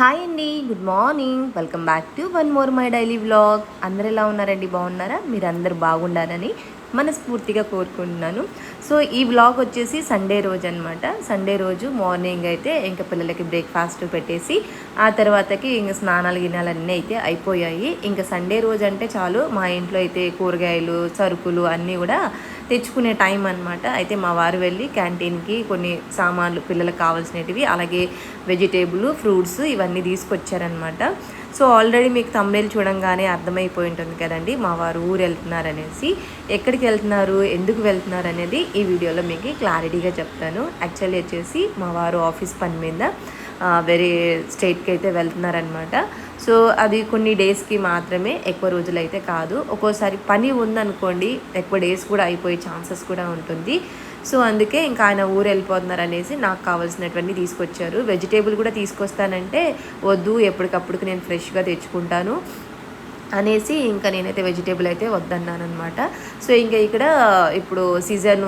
Hi అండి good morning. Welcome back to one more my daily vlog. అందరు ఎలా ఉన్నారండి? బాగున్నారా? మీరు అందరు బాగుండాలని మనస్ఫూర్తిగా కోరుకుంటున్నాను. సో ఈ వ్లాగ్ వచ్చేసి సండే రోజు అనమాట సండే రోజు మార్నింగ్ అయితే ఇంకా పిల్లలకి బ్రేక్ఫాస్ట్ పెట్టేసి ఆ తర్వాతకి ఇంకా స్నానాలు గినాలన్నీ అయితే అయిపోయాయి. ఇంకా సండే రోజు అంటే చాలు మా ఇంట్లో అయితే కూరగాయలు సరుకులు అన్నీ కూడా తెచ్చుకునే టైం అనమాట అయితే మా వారు వెళ్ళి క్యాంటీన్కి కొన్ని సామాన్లు పిల్లలకు కావాల్సినవి అలాగే వెజిటేబుల్ ఫ్రూట్స్ ఇవన్నీ తీసుకొచ్చారనమాట సో ఆల్రెడీ మీకు తమ్నేలు చూడంగానే అర్థమైపోయి ఉంటుంది కదండి మా వారు ఊరు వెళ్తున్నారు అనేసి ఎక్కడికి వెళ్తున్నారు ఎందుకు వెళ్తున్నారు అనేది ఈ వీడియోలో మీకు క్లారిటీగా చెప్తాను. యాక్చువల్లీ వచ్చేసి మా వారు ఆఫీస్ పని మీద వేరే స్టేట్కి అయితే వెళ్తున్నారనమాట సో అది కొన్ని డేస్కి మాత్రమే ఎక్కువ రోజులు అయితే కాదు. ఒక్కోసారి పని ఉందనుకోండి ఎక్కువ డేస్ కూడా అయిపోయే ఛాన్సెస్ కూడా ఉంటుంది. సో అందుకే ఇంకా ఆయన ఊరు వెళ్ళిపోతున్నారు అనేసి నాకు కావాల్సినటువంటి తీసుకొచ్చారు. వెజిటేబుల్ కూడా తీసుకొస్తానంటే వద్దు ఎప్పటికప్పుడు నేను ఫ్రెష్గా తెచ్చుకుంటాను. అనేసి ఇంకా నేనైతే వెజిటేబుల్ అయితే వద్దన్నాను అనమాట సో ఇంకా ఇక్కడ ఇప్పుడు సీజన్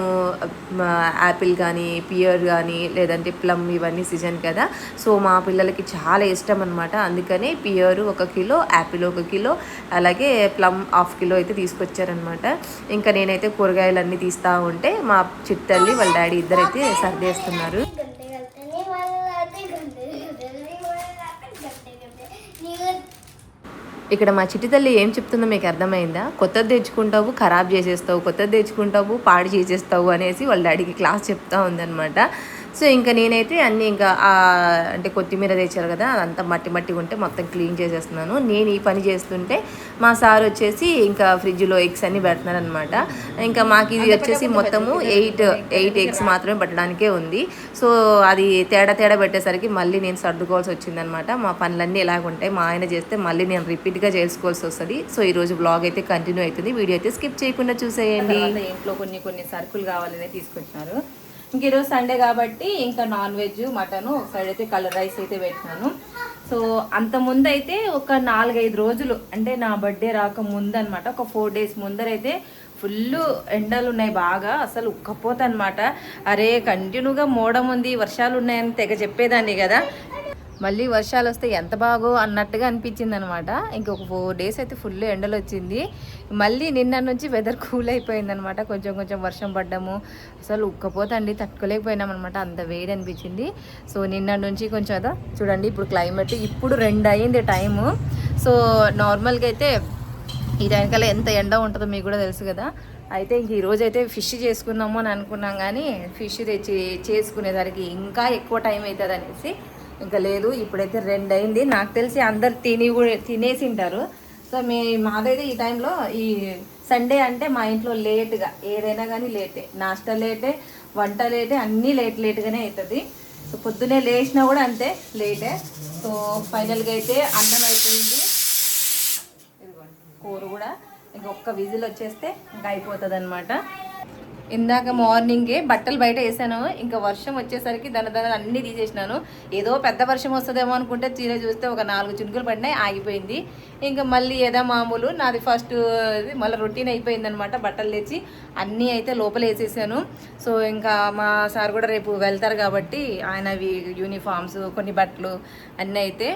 యాపిల్ కానీ పియర్ కానీ లేదంటే ప్లమ్ ఇవన్నీ సీజన్ కదా. సో మా పిల్లలకి చాలా ఇష్టం అనమాట అందుకని పియర్ ఒక కిలో యాపిల్ ఒక కిలో అలాగే ప్లమ్ హాఫ్ కిలో అయితే తీసుకొచ్చారనమాట ఇంకా నేనైతే కూరగాయలు అన్నీ తీస్తూ ఉంటే మా చిట్టల్లి వాళ్ళ డాడీ ఇద్దరైతే సర్దేస్తున్నారు. ఇక్కడ మా చిట్టి తల్లి ఏం చెప్తుందో మీకు అర్థమైందా? కొత్తది తెచ్చుకుంటావు ఖరాబ్ చేసేస్తావు కొత్తది తెచ్చుకుంటావు పాడు చేసేస్తావు అనేసి వాళ్ళ డాడీకి క్లాస్ చెప్తా ఉందనమాట సో ఇంకా నేనైతే అన్నీ ఇంకా అంటే కొత్తిమీర తెచ్చారు కదా అదంతా మట్టి మట్టి ఉంటే మొత్తం క్లీన్ చేసేస్తున్నాను. నేను ఈ పని చేస్తుంటే మా సార్ వచ్చేసి ఇంకా ఫ్రిడ్జ్లో ఎగ్స్ అన్ని పెడుతున్నారు అనమాట ఇంకా మాకు ఇది వచ్చేసి మొత్తము ఎయిట్ ఎయిట్ ఎగ్స్ మాత్రమే పెట్టడానికే ఉంది. సో అది తేడా తేడా పెట్టేసరికి మళ్ళీ నేను సర్దుకోవాల్సి వచ్చిందనమాట మా పనులన్నీ ఎలాగ ఉంటాయి. మా ఆయన చేస్తే మళ్ళీ నేను రిపీట్గా చేసుకోవాల్సి వస్తుంది. సో ఈ రోజు బ్లాగ్ అయితే కంటిన్యూ అవుతుంది. వీడియో అయితే స్కిప్ చేయకుండా చూసేయండి. ఇంట్లో కొన్ని కొన్ని సరుకులు కావాలని తీసుకొచ్చినారు. ఇంక ఈరోజు సండే కాబట్టి ఇంకా నాన్ వెజ్ మటన్ ఒక సైడ్ అయితే కలర్ రైస్ అయితే పెట్టినాను. సో అంత ముందైతే అయితే ఒక నాలుగైదు రోజులు అంటే నా బర్త్డే రాక ముందు అనమాట ఒక ఫోర్ డేస్ ముందరైతే ఫుల్ ఎండలు ఉన్నాయి బాగా అసలు ఉక్కపోత అనమాట అరే కంటిన్యూగా మోడం ఉంది వర్షాలు ఉన్నాయని తెగ చెప్పేదాన్ని కదా. మళ్ళీ వర్షాలు వస్తే ఎంత బాగో అన్నట్టుగా అనిపించింది అనమాట ఇంకొక ఫోర్ డేస్ అయితే ఫుల్ ఎండలు వచ్చింది. మళ్ళీ నిన్న నుంచి వెదర్ కూల్ అయిపోయింది అనమాట కొంచెం కొంచెం వర్షం పడ్డము. అసలు ఉక్కపోతండి తట్టుకోలేకపోయినాం అనమాట అంత వేడి అనిపించింది. సో నిన్న నుంచి కొంచెం అదా చూడండి ఇప్పుడు క్లైమేట్. ఇప్పుడు రెండు అయింది టైము. సో నార్మల్గా అయితే ఈ టైంకల్లా ఎంత ఎండ ఉంటుందో మీకు కూడా తెలుసు కదా. అయితే ఇంక ఈరోజు అయితే ఫిష్ చేసుకుందాము అని అనుకున్నాం కానీ ఫిష్ తెచ్చి చేసుకునేసరికి ఇంకా ఎక్కువ టైం అవుతుంది అనేసి ఇంకా లేదు ఇప్పుడైతే రెండు అయింది నాకు తెలిసి అందరు తిని కూడా తినేసి ఉంటారు సో మీ మాదైతే ఈ టైంలో ఈ సండే అంటే మా ఇంట్లో లేట్గా ఏదైనా కానీ లేటే. నాస్టా లేటే వంట లేటే అన్నీ లేట్ లేట్గానే అవుతుంది సో పొద్దునే లేచినా కూడా అంతే లేటే. సో ఫైనల్గా అయితే అన్నం అయిపోయింది. కూర కూడా. ఇంకొక విజిల్ వచ్చేస్తే ఇంకా అయిపోతుంది అనమాట ఇందాక మార్నింగే బట్టలు బయట వేసాను. ఇంకా వర్షం వచ్చేసరికి దాని దన అన్నీ తీసేసినాను. ఏదో పెద్ద వర్షం వస్తుందేమో అనుకుంటే చీర చూస్తే ఒక నాలుగు చినుకులు పడినాయి ఆగిపోయింది. ఇంకా మళ్ళీ ఏదో మామూలు నాది ఫస్ట్ మళ్ళీ రొటీన్ అయిపోయింది అనమాట బట్టలు తెచ్చి అన్నీ అయితే లోపల వేసేసాను. సో ఇంకా మా సార్ కూడా రేపు వెళ్తారు కాబట్టి ఆయనవి యూనిఫామ్స్ కొన్ని బట్టలు అన్నీ అయితే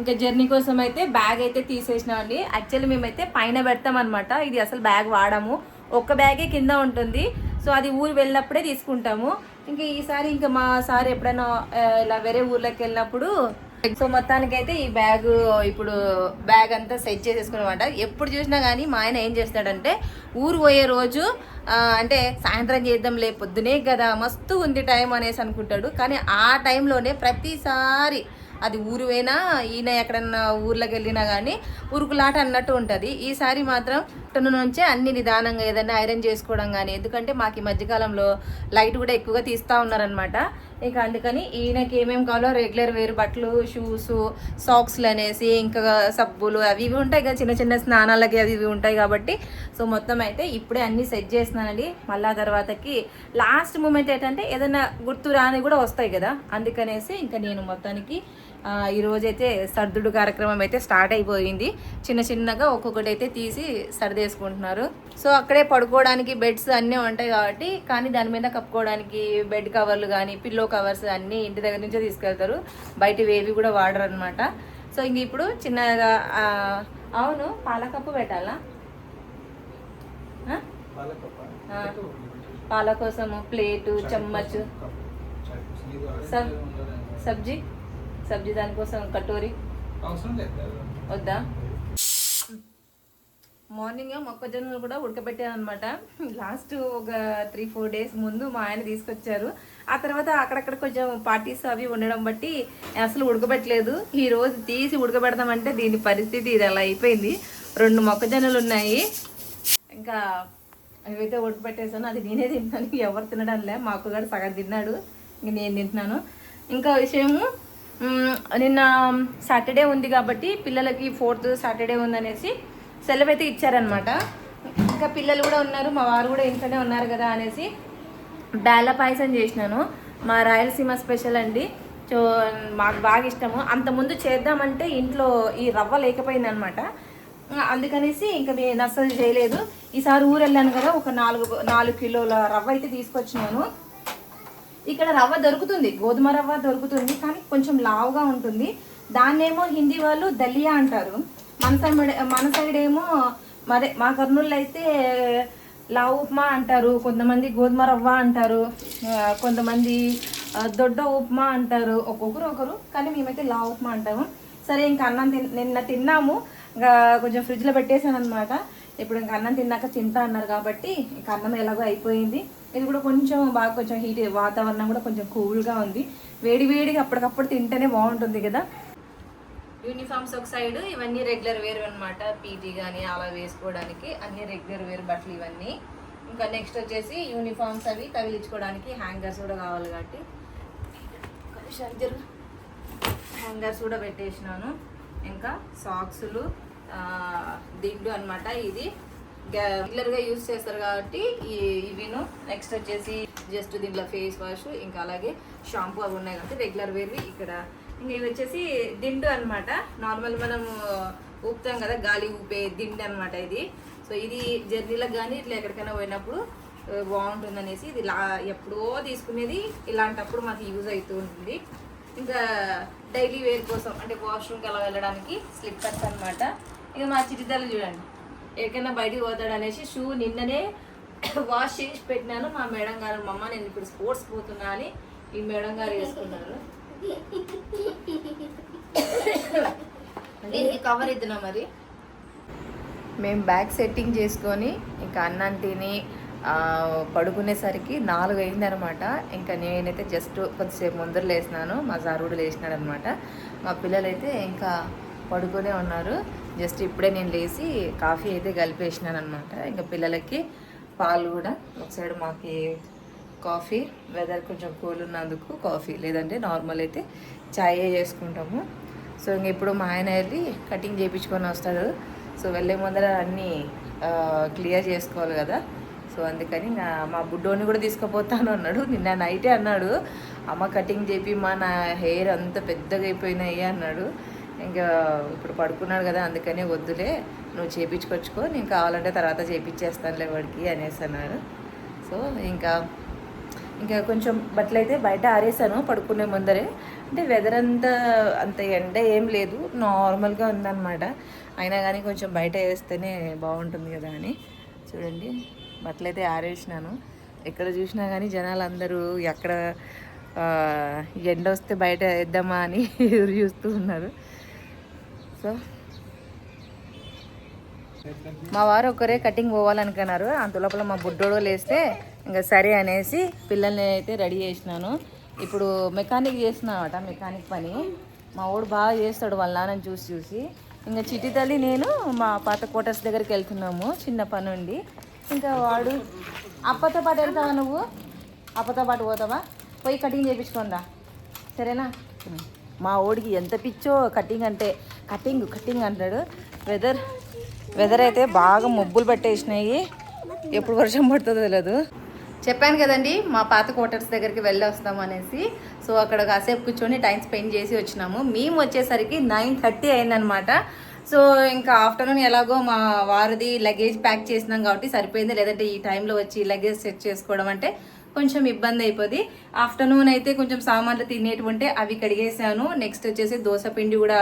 ఇంకా జర్నీ కోసం అయితే బ్యాగ్ అయితే తీసేసినామండి యాక్చువల్లీ మేమైతే పైన పెడతామన్నమాట. ఇది అసలు బ్యాగ్ వాడము. ఒక్క బ్యాగే కింద ఉంటుంది. సో అది ఊరు వెళ్ళినప్పుడే తీసుకుంటాము. ఇంకా ఈసారి ఇంకా మా సార్ ఎప్పుడైనా ఇలా వేరే ఊర్లోకి వెళ్ళినప్పుడు సో మొత్తానికైతే ఈ బ్యాగ్ ఇప్పుడు బ్యాగ్ అంతా సెట్ చేసేసుకున్నమాట. ఎప్పుడు చూసినా కానీ మా ఆయన ఏం చేస్తాడంటే ఊరు పోయే రోజు అంటే సాయంత్రం చేద్దాంలే పొద్దునే కదా మస్తు ఉంది టైం అనేసి అనుకుంటాడు. కానీ ఆ టైంలోనే ప్రతిసారి అది ఊరు పోయినా ఈయన ఎక్కడన్నా ఊర్లోకి వెళ్ళినా కానీ ఉరుకులాట అన్నట్టు ఉంటుంది. ఈసారి మాత్రం టన్ను నుంచే అన్ని నిదానంగా ఏదైనా ఐరన్ చేసుకోవడం కానీ ఎందుకంటే మాకు ఈ మధ్యకాలంలో లైట్ కూడా ఎక్కువగా తీస్తూ ఉన్నారనమాట ఇక అందుకని ఈయనకి ఏమేమి కావాలో రెగ్యులర్ వేరు బట్టలు షూస్ సాక్స్లు అనేసి ఇంకా సబ్బులు అవి ఇవి ఉంటాయి కదా చిన్న చిన్న స్నానాలకి అవి ఇవి ఉంటాయి కాబట్టి. సో మొత్తం అయితే ఇప్పుడే అన్ని సెట్ చేస్తున్నానండి. మళ్ళా తర్వాతకి లాస్ట్ మూమెంట్ ఏంటంటే ఏదైనా గుర్తు రాని కూడా వస్తాయి కదా. అందుకనేసి ఇంకా నేను మొత్తానికి ఆ, ఈ రోజైతే సర్దుడు కార్యక్రమం అయితే స్టార్ట్ అయిపోయింది. చిన్న చిన్నగా ఒక్కొక్కటి అయితే తీసి సర్దేసుకుంటున్నారు. సో అక్కడే పడుకోవడానికి బెడ్స్ అన్నీ ఉంటాయి కాబట్టి కానీ దాని మీద కప్పుకోవడానికి బెడ్ కవర్లు కానీ పిల్లో కవర్స్ అన్నీ ఇంటి దగ్గర నుంచే తీసుకెళ్తారు. బయట ఏవి కూడా వాడరు అనమాట సో ఇంక ఇప్పుడు చిన్నగా అవును పాలకప్పు పెట్టాలా. పాల కోసము ప్లేటు చెమ్మచ్ సబ్ సబ్జీ? సబ్జీ దానికోసం కటోరీ. వద్దా? మార్నింగ్ మొక్కజొన్నలు కూడా ఉడకబెట్టాను అనమాట లాస్ట్ ఒక త్రీ ఫోర్ డేస్ ముందు మా ఆయన తీసుకొచ్చారు. ఆ తర్వాత అక్కడక్కడ కొంచెం పార్టీస్ అవి ఉండడం బట్టి అసలు ఉడకబెట్టలేదు. ఈ రోజు తీసి ఉడకబెడదామంటే దీని పరిస్థితి ఇది అలా అయిపోయింది. రెండు మొక్కజొన్నలు ఉన్నాయి. ఇంకా అవైతే ఉడకబెట్టేసాను అది నేనే తింటాను. ఎవరు తినడం లే. మా అక్కగారు సగం తిన్నాడు. ఇంక నేను తింటున్నాను. ఇంకా విషయము నిన్న సాటర్డే ఉంది కాబట్టి పిల్లలకి ఫోర్త్ సాటర్డే ఉందనేసి సెలవు అయితే ఇచ్చారనమాట ఇంకా పిల్లలు కూడా ఉన్నారు మా వారు కూడా ఇంట్లోనే ఉన్నారు కదా అనేసి బేల పాయసం చేసినాను. మా రాయలసీమ స్పెషల్ అండి. సో మాకు బాగా ఇష్టము. అంతకుముందు చేద్దామంటే ఇంట్లో ఈ రవ్వ లేకపోయింది అనమాట అందుకనేసి ఇంకా నేను అస్సలు చేయలేదు. ఈసారి ఊరు వెళ్ళాను కదా ఒక నాలుగు నాలుగు కిలోల రవ్వ అయితే తీసుకొచ్చినాను. ఇక్కడ రవ్వ దొరుకుతుంది గోధుమ రవ్వ దొరుకుతుంది కానీ కొంచెం లావుగా ఉంటుంది. దాన్నేమో హిందీ వాళ్ళు దలియా అంటారు. మన సైడ్ మన సైడ్ ఏమో మరి మా కర్నూలు అయితే లావు ఉప్మా అంటారు కొంతమంది గోధుమ రవ్వ అంటారు కొంతమంది దొడ్డ ఉప్మా అంటారు. ఒక్కొక్కరు ఒకరు కానీ మేమైతే లావు ఉప్మా అంటాము. సరే ఇంకా అన్నం తిన్ నిన్న తిన్నాము. ఇంకా కొంచెం ఫ్రిడ్జ్లో పెట్టేశాను అనమాట ఇప్పుడు ఇంకా అన్నం తిన్నాక తింటా అన్నారు కాబట్టి ఇంకా అన్నం ఎలాగో అయిపోయింది. ఇది కూడా కొంచెం బాగా కొంచెం హీట్ వాతావరణం కూడా కొంచెం కూల్గా ఉంది. వేడి వేడిగా అప్పటికప్పుడు తింటేనే బాగుంటుంది కదా. యూనిఫామ్స్ ఒక సైడ్ ఇవన్నీ రెగ్యులర్ వేర్ అనమాట పీటీ కానీ అలా వేసుకోవడానికి అన్ని రెగ్యులర్ వేర్ బట్టలు ఇవన్నీ. ఇంకా నెక్స్ట్ వచ్చేసి యూనిఫామ్స్ అవి తగిలించుకోవడానికి హ్యాంగర్స్ కూడా కావాలి కాబట్టి. హ్యాంగర్స్ కూడా పెట్టేసినాను. ఇంకా సాక్సులు దిండు అన్నమాట ఇది. రెగ్యులర్గా యూజ్ చేస్తారు కాబట్టి ఈ ఇవిను నెక్స్ట్ వచ్చేసి జస్ట్ దీంట్లో ఫేస్ వాష్ ఇంకా అలాగే షాంపూ అవి ఉన్నాయి కాబట్టి రెగ్యులర్ వేర్వి ఇక్కడ. ఇంకా ఇవి వచ్చేసి దిండు అన్నమాట. నార్మల్ మనం ఊపుతాం కదా గాలి ఊపే దిండు అన్నమాట ఇది. సో ఇది జర్నీలకు కానీ ఇట్లా ఎక్కడికైనా పోయినప్పుడు బాగుంటుంది అనేసి ఇది లా ఎప్పుడో తీసుకునేది ఇలాంటప్పుడు మాకు యూజ్ అవుతూ ఉంటుంది. ఇంకా డైలీ వేర్ కోసం అంటే వాష్రూమ్కి అలా వెళ్ళడానికి స్లిప్పర్స్ అనమాట ఇక మా చిటితలు చూడండి. ఎక్కడైనా బయటికి పోతాడు అనేసి షూ నిన్ననే వాష్ చేసి పెట్టినాను. మా మేడం గారు మా అమ్మ నేను ఇప్పుడు స్పోర్ట్స్ పోతున్నా అని ఈ మేడం గారు వేసుకున్నారు. కవర్ ఇద్దునా మరి? మేము బ్యాగ్ సెట్టింగ్ చేసుకొని ఇంకా అన్నం తిని ఆ, పడుకునేసరికి నాలుగు అయిందనమాట. ఇంకా నేనైతే జస్ట్ కొద్దిసేపు ముందర లేసినాను మా సారుడు లేచినాడు అనమాట మా పిల్లలైతే ఇంకా పడుకునే ఉన్నారు. జస్ట్ ఇప్పుడే నేను లేచి కాఫీ అయితే కలిపేసినాను అనమాట ఇంకా పిల్లలకి పాలు కూడా ఒక సైడ్ మాకు కాఫీ వెదర్ కొంచెం కూల్ ఉన్నందుకు కాఫీ లేదంటే నార్మల్ అయితే చాయ్ చేసుకుంటాము. సో ఇంక ఇప్పుడు మా ఆయన వెళ్ళి కటింగ్ చేయించుకొని వస్తాడు. సో వెళ్ళే ముందర అన్నీ క్లియర్ చేసుకోవాలి కదా. సో అందుకని మా బుడ్డోని కూడా తీసుకుపోతాను అన్నాడు. నిన్న నైటే అన్నాడు అమ్మ కటింగ్ చేపి మా నా హెయిర్ అంత పెద్దగా అయిపోయినాయి అన్నాడు. ఇంకా ఇప్పుడు పడుకున్నాడు కదా అందుకనే వద్దులే నువ్వు చేపించుకొచ్చుకో నేను కావాలంటే తర్వాత చేపించేస్తానులే వాడికి అనేసి అన్నాడు. సో ఇంకా ఇంకా కొంచెం బట్టలు అయితే బయట ఆరేసాను పడుకునే ముందరే. అంటే వెదర్ అంతా అంత ఎండ ఏం లేదు నార్మల్గా ఉందన్నమాట. అయినా కానీ కొంచెం బయట వేస్తేనే బాగుంటుంది కదా అని. చూడండి బట్టలు అయితే ఆరేసినాను. ఎక్కడ చూసినా కానీ జనాలు అందరూ ఎక్కడ ఎండ వస్తే బయట వేద్దామా అని ఎదురు చూస్తూ ఉన్నారు. సో మా వారు ఒకరే కటింగ్ పోవాలనుకున్నారు. అంత లోపల మా బుడ్డోడు లేస్తే ఇంకా సరే అనేసి పిల్లల్ని అయితే రెడీ చేసినాను. ఇప్పుడు మెకానిక్ చేస్తున్నామట మెకానిక్ పని. మా వాడు బాగా చేస్తాడు వాళ్ళ నాన్నని చూసి చూసి. ఇంకా చిట్టి తల్లి నేను మా పాత క్వార్టర్స్ దగ్గరికి వెళ్తున్నాము చిన్న పని ఉండి ఇంకా వాడు అప్పతో పాటు వెళ్తావా నువ్వు? అప్పతో పాటు పోతావా? పోయి కటింగ్ చేయించుకుందా సరేనా? మా ఓడికి ఎంత పిచ్చో కటింగ్ అంటే కటింగ్ కటింగ్ అంటాడు వెదర్ వెదర్ అయితే బాగా మబ్బులు పట్టేసినాయి. ఎప్పుడు వర్షం పడుతుందో తెలియదు చెప్పాను కదండి మా పాత క్వార్టర్స్ దగ్గరికి వెళ్ళి వస్తాం అనేసి. సో అక్కడ కాసేపు కూర్చొని టైం స్పెండ్ చేసి వచ్చినాము. మేము వచ్చేసరికి నైన్ థర్టీ అయిందనమాట. సో ఇంకా ఆఫ్టర్నూన్ ఎలాగో మా వారిది లగేజ్ ప్యాక్ చేసినాం కాబట్టి సరిపోయింది. లేదంటే ఈ టైంలో వచ్చి లగేజ్ సెట్ చేసుకోవడం అంటే కొంచెం ఇబ్బంది అయిపోద్ది ఆఫ్టర్నూన్ అయితే కొంచెం సామాన్లు తినేటివి ఉంటే అవి కడిగేసాను. నెక్స్ట్ వచ్చేసి దోశ పిండి కూడా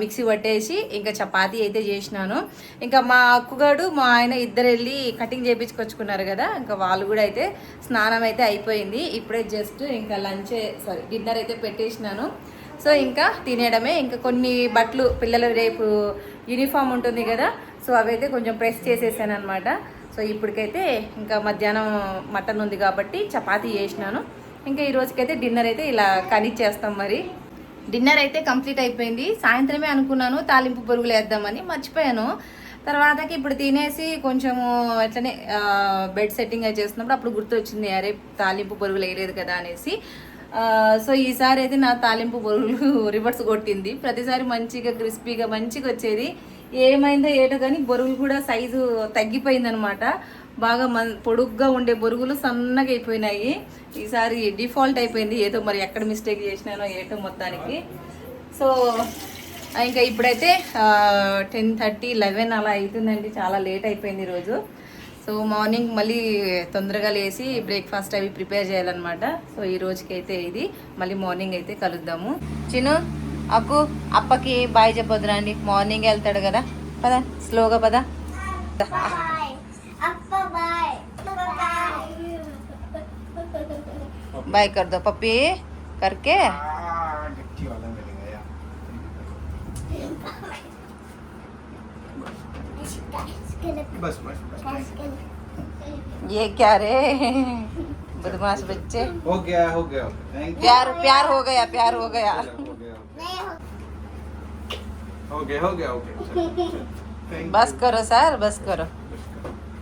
మిక్సీ పట్టేసి ఇంకా చపాతీ అయితే చేసినాను. ఇంకా మా అక్కుగాడు మా ఆయన ఇద్దరు వెళ్ళి కటింగ్ చేయించుకొచ్చుకున్నారు కదా ఇంకా వాళ్ళు కూడా అయితే స్నానం అయితే అయిపోయింది. ఇప్పుడే జస్ట్ ఇంకా లంచ్ సారీ డిన్నర్ అయితే పెట్టేసినాను. సో ఇంకా తినేయడమే. ఇంకా కొన్ని బట్టలు పిల్లలు రేపు యూనిఫామ్ ఉంటుంది కదా సో అవైతే కొంచెం ప్రెస్ చేసేసాను అనమాట సో ఇప్పటికైతే ఇంకా మధ్యాహ్నం మటన్ ఉంది కాబట్టి చపాతీ చేసినాను. ఇంకా ఈ రోజుకైతే డిన్నర్ అయితే ఇలా కనిచ్చేస్తాం మరి. డిన్నర్ అయితే కంప్లీట్ అయిపోయింది. సాయంత్రమే అనుకున్నాను తాలింపు పొరుగులు వేద్దామని మర్చిపోయాను. తర్వాతకి ఇప్పుడు తినేసి కొంచెము అట్లనే బెడ్ సెట్టింగ్ అయి చేస్తున్నప్పుడు అప్పుడు గుర్తు వచ్చింది అరే తాలింపు పొరుగులు వేయలేదు కదా అనేసి. సో ఈసారి అయితే నా తాలింపు పొరుగులు రివర్స్ కొట్టింది. ప్రతిసారి మంచిగా క్రిస్పీగా మంచిగా వచ్చేది. ఏమైందో ఏటో కానీ బొరుగులు కూడా సైజు తగ్గిపోయిందనమాట. బాగా మన పొడుగ్గా ఉండే బొరుగులు సన్నగా అయిపోయినాయి. ఈసారి డిఫాల్ట్ అయిపోయింది. ఏదో మరి ఎక్కడ మిస్టేక్ చేసినానో ఏటో మొత్తానికి. సో ఇంకా ఇప్పుడైతే టెన్ థర్టీ లెవెన్ అలా అవుతుందండి. చాలా లేట్ అయిపోయింది ఈరోజు. సో మార్నింగ్ మళ్ళీ తొందరగా లేచి బ్రేక్ఫాస్ట్ అవి ప్రిపేర్ చేయాలన్నమాట. సో ఈ రోజుకైతే ఇది. మళ్ళీ మార్నింగ్ అయితే కలుద్దాము. చిను అక్కు అప్పకి బాయ్ చెప్పొద్దురా అండి మార్నింగ్ వెళ్తాడు కదా పద స్లోగా పద బాయ్ అప్ప బాయ్ బాయ్ बाय कर दो पप्पी करके गट्टी वाला मिलेगा यार बस बस बस ये क्या रे बदमाश बच्चे हो गया हो गया थैंक यू प्यार प्यार हो गया प्यार हो गया बस करो सर बस करो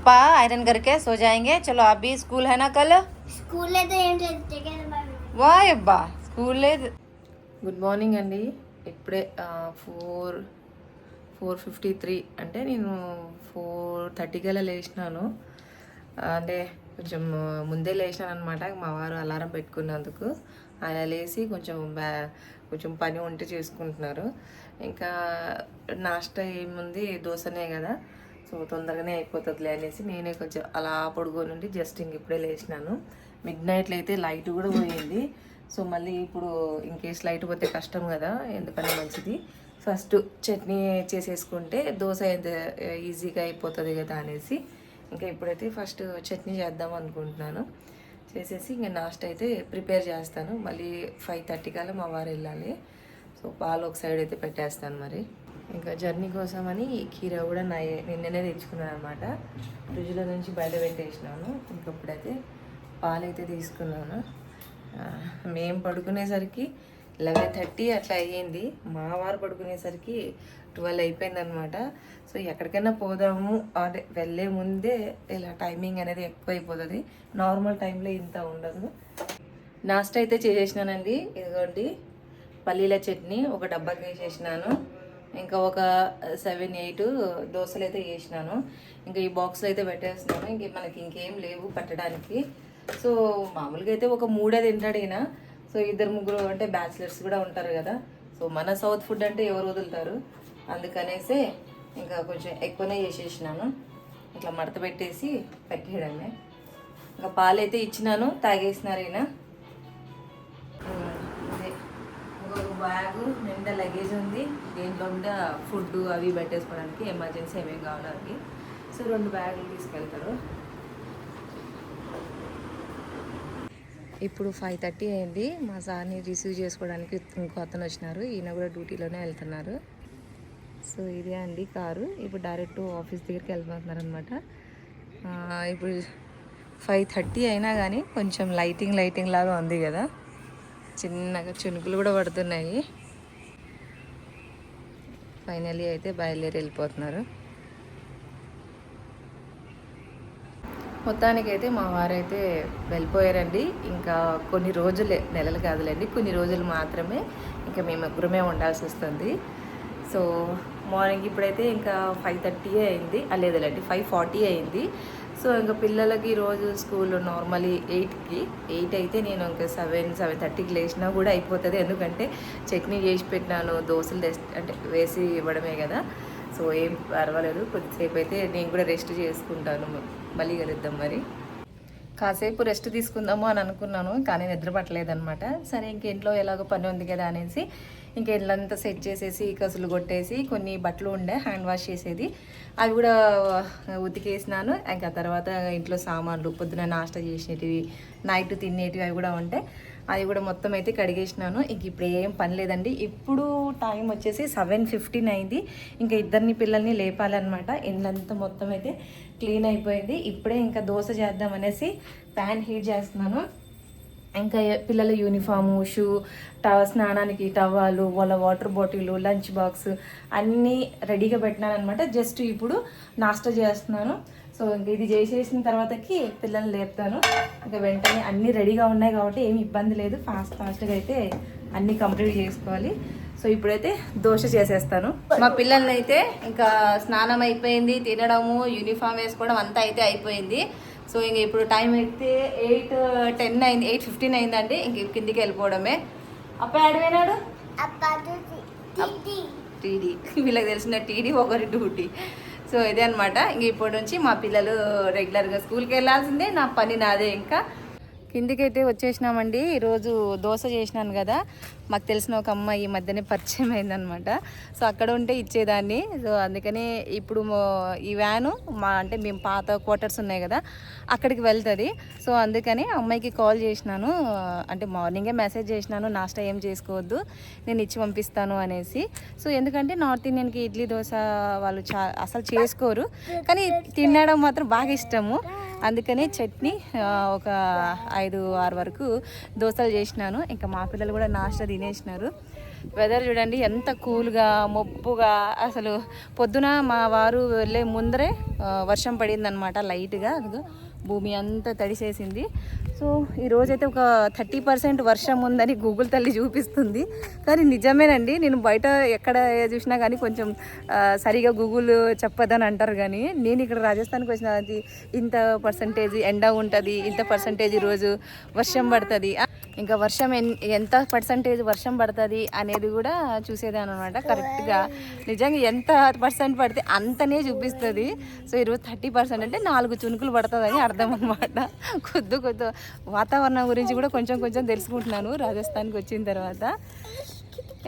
पा आयरन करके सो जाएंगे चलो आप भी स्कूल है ना कल స్కూల్ అయితే ఏం చేస్తే వాయ్ అబ్బా స్కూల్ లేదు గుడ్ మార్నింగ్ అండి ఇప్పుడే ఫోర్ ఫోర్ ఫిఫ్టీ త్రీ అంటే నేను ఫోర్ థర్టీకల్లా లేచినాను ఆ, అంటే కొంచెం ముందే లేచినాను అనమాట మా వారు అలారం పెట్టుకున్నందుకు ఆయన లేచి కొంచెం బ్యా కొంచెం పని ఉంటే చేసుకుంటున్నారు. ఇంకా నాస్టా ఏముంది? దోశనే కదా. సో తొందరగానే అయిపోతుందిలే అనేసి నేనే కొంచెం అలా పడుకొని జస్ట్ ఇంక ఇప్పుడే లేచినాను. మిడ్ నైట్లో అయితే లైట్ కూడా పోయింది. సో మళ్ళీ ఇప్పుడు ఇంకేస్ లైట్ పోతే కష్టం కదా ఎందుకని మంచిది. ఫస్ట్ చట్నీ చేసేసుకుంటే దోశ ఎంత ఈజీగా అయిపోతుంది కదా అనేసి ఇంకా ఇప్పుడైతే ఫస్ట్ చట్నీ చేద్దాం అనుకుంటున్నాను. చేసేసి ఇంకా నాస్ట్ అయితే ప్రిపేర్ చేస్తాను. మళ్ళీ ఫైవ్ థర్టీ కల్లా మా వారు వెళ్ళాలి. సో పాలు ఒక సైడ్ అయితే పెట్టేస్తాను మరి. ఇంకా జర్నీ కోసమని ఈ కీర కూడా నా నిన్ననే తెచ్చుకున్నాను అనమాట ఫ్రిడ్జ్లో నుంచి బయట పెట్టేసినాను. ఇంకప్పుడైతే పాలు అయితే తీసుకున్నాను మేము పడుకునేసరికి లెవెన్ థర్టీ అట్లా అయ్యింది. మా వారు పడుకునేసరికి ట్వెల్వ్ అయిపోయింది అనమాట సో ఎక్కడికైనా పోదాము అంటే వెళ్ళే ముందే ఇలా టైమింగ్ అనేది ఎక్కువ అయిపోతుంది. నార్మల్ టైంలో ఇంత ఉండదు. నాస్ట్ అయితే చేసేసినానండి. ఇదిగోండి పల్లీల చట్నీ ఒక డబ్బాకి వేసేసినాను ఇంకా ఒక సెవెన్ ఎయిట్ దోశలు అయితే వేసినాను ఇంకా ఈ బాక్స్లో అయితే పెట్టేస్తున్నాను. ఇంక మనకి ఇంకేం లేవు పెట్టడానికి. సో మామూలుగా అయితే ఒక మూడే తింటాడు ఈయన. సో ఇద్దరు ముగ్గురు అంటే బ్యాచిలర్స్ కూడా ఉంటారు కదా. సో మన సౌత్ ఫుడ్ అంటే ఎవరు వదులుతారు? అందుకనేసే ఇంకా కొంచెం ఎక్కువనే చేసేసినాను. ఇట్లా మడత పెట్టేసి పెట్టేయడమే. ఇంకా పాలు అయితే ఇచ్చినాను తాగేసినారు ఈయన. అదే బ్యాగు నిండా లగేజ్ ఉంది. దేంట్లో కూడా ఫుడ్ అవి పెట్టేసుకోవడానికి ఎమర్జెన్సీ ఏమేమి కావాలి అవి. సో రెండు బ్యాగులు తీసుకెళ్తారు. ఇప్పుడు ఫైవ్ థర్టీ అయింది. మా సార్ని రిసీవ్ చేసుకోవడానికి ఇంకో అతను వచ్చినారు. ఈయన కూడా డ్యూటీలోనే వెళ్తున్నారు. సో ఇదే అండి కారు. ఇప్పుడు డైరెక్ట్ ఆఫీస్ దగ్గరికి వెళ్ళిపోతున్నారు అనమాట ఇప్పుడు ఫైవ్ థర్టీ అయినా కానీ కొంచెం లైటింగ్ లైటింగ్ లాగా ఉంది కదా. చిన్నగా చినుకులు కూడా పడుతున్నాయి. ఫైనలీ అయితే బయలుదేరి వెళ్ళిపోతున్నారు. మొత్తానికి అయితే మా వారైతే వెళ్ళిపోయారండి. ఇంకా కొన్ని రోజులే నెలలు కాదులేండి. కొన్ని రోజులు మాత్రమే ఇంకా మేము ముగ్గురమే ఉండాల్సి వస్తుంది. సో మార్నింగ్ ఇప్పుడైతే ఇంకా ఫైవ్ థర్టీ అయింది. ఆ, లేదులేండి ఫైవ్ ఫార్టీ అయింది. సో ఇంకా పిల్లలకి రోజు స్కూల్ నార్మలీ ఎయిట్కి ఎయిట్ అయితే నేను ఇంకా సెవెన్ సెవెన్ థర్టీకి లేచినా కూడా అయిపోతుంది. ఎందుకంటే చట్నీ చేసి పెట్టినాను దోశలు అంటే వేసి ఇవ్వడమే కదా. సో ఏం పర్వాలేదు. కొద్దిసేపు అయితే నేను కూడా రెస్ట్ చేసుకుంటాను. మళ్ళీ కలుద్దాం మరి. కాసేపు రెస్ట్ తీసుకుందాము అని అనుకున్నాను కానీ నిద్ర పట్టలేదనమాట సరే ఇంకేంట్లో ఎలాగో పని ఉంది కదా అనేసి ఇంక సెట్ చేసేసి కసులు కొట్టేసి కొన్ని బట్టలు ఉండే హ్యాండ్ వాష్ చేసేది. అవి కూడా ఉతికేసినాను. ఇంకా తర్వాత ఇంట్లో సామాన్లు పొద్దున నాష్ట చేసేటివి నైట్ తినేటివి అవి కూడా ఉంటాయి అది కూడా మొత్తం అయితే కడిగేసినాను. ఇంక ఇప్పుడు ఏం పని లేదండి. ఇప్పుడు టైం వచ్చేసి సెవెన్ ఫిఫ్టీన్ అయింది. ఇంకా ఇద్దరిని పిల్లల్ని లేపాలన్నమాట. ఇండ్లంతా మొత్తం అయితే క్లీన్ అయిపోయింది. ఇప్పుడే ఇంకా దోశ చేద్దాం అనేసి ప్యాన్ హీట్ చేస్తున్నాను. ఇంకా పిల్లల యూనిఫాము షూ టవ స్నానానికి టవాలు వాళ్ళ వాటర్ బాటిల్ లంచ్ బాక్స్ అన్నీ రెడీగా పెట్టినాను అనమాట జస్ట్ ఇప్పుడు నాస్టా చేస్తున్నాను. సో ఇంక ఇది చేసేసిన తర్వాతకి పిల్లల్ని లేపుతాను. ఇంకా వెంటనే అన్నీ రెడీగా ఉన్నాయి కాబట్టి ఏమి ఇబ్బంది లేదు. ఫాస్ట్ ఫాస్ట్గా అయితే అన్నీ కంప్లీట్ చేసుకోవాలి. సో ఇప్పుడైతే దోశ చేసేస్తాను. మా పిల్లల్ని అయితే ఇంకా స్నానం అయిపోయింది తినడము యూనిఫామ్ వేసుకోవడం అంతా అయితే అయిపోయింది. సో ఇంక ఇప్పుడు టైం అయితే ఎయిట్ టెన్ అయింది ఎయిట్ ఫిఫ్టీన్ అయిందండి. ఇంక కిందికి వెళ్ళిపోవడమే. అప్ప ఆడిపోయినాడు అబ్బా చూసి టీటీ టీడీ వీళ్ళకి తెలిసిన టీడీ ఒకరి డ్యూటీ సో ఇదే అనమాట ఇంక ఇప్పటి నుంచి మా పిల్లలు రెగ్యులర్గా స్కూల్కి వెళ్ళాల్సిందే నా పని నాదే ఇంకా. కిందికైతే వచ్చేసినామండి ఈరోజు దోశ చేసినాను కదా. మాకు తెలిసిన ఒక అమ్మాయి ఈ మధ్యనే పరిచయం అయిందనమాట సో అక్కడ ఉంటే ఇచ్చేదాన్ని. సో అందుకని ఇప్పుడు ఈ వ్యాను మా అంటే మేము పాత క్వార్టర్స్ ఉన్నాయి కదా అక్కడికి వెళ్తుంది. సో అందుకని అమ్మాయికి కాల్ చేసినాను. అంటే మార్నింగే మెసేజ్ చేసినాను నాస్టా ఏం చేసుకోవద్దు నేను ఇచ్చి పంపిస్తాను అనేసి. సో ఎందుకంటే నార్త్ ఇండియన్కి ఇడ్లీ దోశ వాళ్ళు చా అసలు చేసుకోరు. కానీ తినడం మాత్రం బాగా ఇష్టము. అందుకనే చట్నీ ఒక ఐదు ఆరు వరకు దోశలు చేసినాను. ఇంకా మా పిల్లలు కూడా నాస్టా తినేసినారు. వెదర్ చూడండి ఎంత కూల్గా మొప్పుగా అసలు పొద్దున మా వారు వెళ్ళే ముందరే వర్షం పడిందనమాట లైట్గా. భూమి అంతా తడిసేసింది. సో ఈ రోజైతే ఒక థర్టీ పర్సెంట్ వర్షం ఉందని గూగుల్ తల్లి చూపిస్తుంది. కానీ నిజమేనండి నేను బయట ఎక్కడ చూసినా కానీ కొంచెం సరిగా గూగుల్ చెప్పదని అంటారు కానీ నేను ఇక్కడ రాజస్థాన్కి వచ్చిన ఇంత పర్సంటేజ్ ఎండ ఉంటుంది ఇంత పర్సంటేజ్ రోజు వర్షం పడుతుంది. ఇంకా వర్షం ఎన్ ఎంత పర్సంటేజ్ వర్షం పడుతుంది అనేది కూడా చూసేదాని అనమాట కరెక్ట్గా నిజంగా ఎంత పర్సెంట్ పడితే అంతనే చూపిస్తుంది. సో ఈరోజు థర్టీ పర్సెంట్ అంటే నాలుగు చునుకులు పడుతుందని అర్థం అనమాట కొద్ది కొద్ది వాతావరణం గురించి కూడా కొంచెం కొంచెం తెలుసుకుంటున్నాను రాజస్థాన్కి వచ్చిన తర్వాత.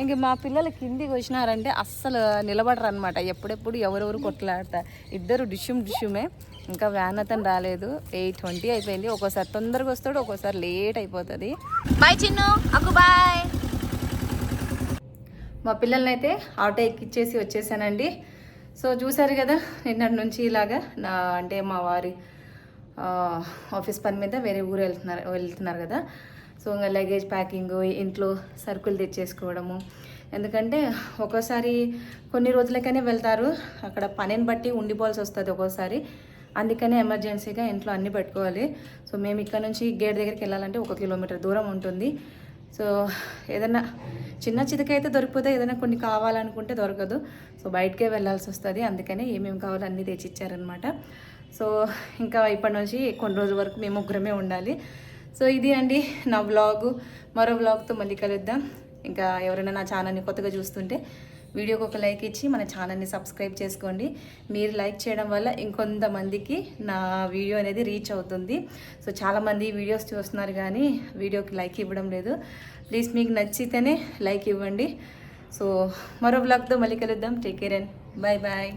ఇంక మా పిల్లలు కిందికి వచ్చినారంటే అస్సలు నిలబడరు అనమాట ఎప్పుడెప్పుడు ఎవరెవరు కొట్లాడతారు ఇద్దరు డిష్యూమ్ డిష్యూమే. ఇంకా వ్యాన్ అతను రాలేదు. ఎయిట్ ట్వంటీ అయిపోయింది. ఒక్కోసారి తొందరగా వస్తాడు ఒక్కోసారి లేట్ అయిపోతుంది. బాయ్ చిన్ను. అక్కు బాయ్ మా పిల్లల్ని అయితే ఆటో ఎక్కిచ్చేసి వచ్చేసానండి. సో చూసారు కదా నిన్నటి నుంచి ఇలాగా నా అంటే మా వారి ఆఫీస్ పని మీద వేరే ఊరు వెళ్తున్నారు వెళ్తున్నారు కదా. సో ఇంకా లగేజ్ ప్యాకింగ్ ఇంట్లో సరుకులు తెచ్చేసుకోవడము. ఎందుకంటే ఒక్కోసారి కొన్ని రోజులకనే వెళ్తారు అక్కడ పనిని బట్టి ఉండిపోవాల్సి వస్తుంది ఒక్కోసారి. అందుకనే ఎమర్జెన్సీగా ఇంట్లో అన్నీ పెట్టుకోవాలి. సో మేము ఇక్కడ నుంచి గేట్ దగ్గరికి వెళ్ళాలంటే ఒక కిలోమీటర్ దూరం ఉంటుంది. సో ఏదైనా చిన్న చితకైతే దొరికిపోతే ఏదైనా కొన్ని కావాలనుకుంటే దొరకదు. సో బయటకే వెళ్ళాల్సి వస్తుంది. అందుకనే ఏమేమి కావాలో అన్నీ తెచ్చిచ్చారనమాట సో ఇంకా ఇప్పటి నుంచి కొన్ని రోజుల వరకు మేము ముగ్గురమే ఉండాలి. సో ఇది అండి నా వ్లాగు మరో వ్లాగ్తో మళ్ళీ కలుద్దాం. ఇంకా ఎవరైనా నా ఛానల్ని కొత్తగా చూస్తుంటే వీడియోకి ఒక లైక్ ఇచ్చి మన ఛానల్ని సబ్స్క్రైబ్ చేసుకోండి. మీరు లైక్ చేయడం వల్ల ఇంకొంతమందికి నా వీడియో అనేది రీచ్ అవుతుంది. సో చాలామంది వీడియోస్ చూస్తున్నారు కానీ వీడియోకి లైక్ ఇవ్వడం లేదు. ప్లీజ్ మీకు నచ్చితేనే లైక్ ఇవ్వండి. సో మరో బ్లాగ్తో మళ్ళీ కలుద్దాం. Take care and bye bye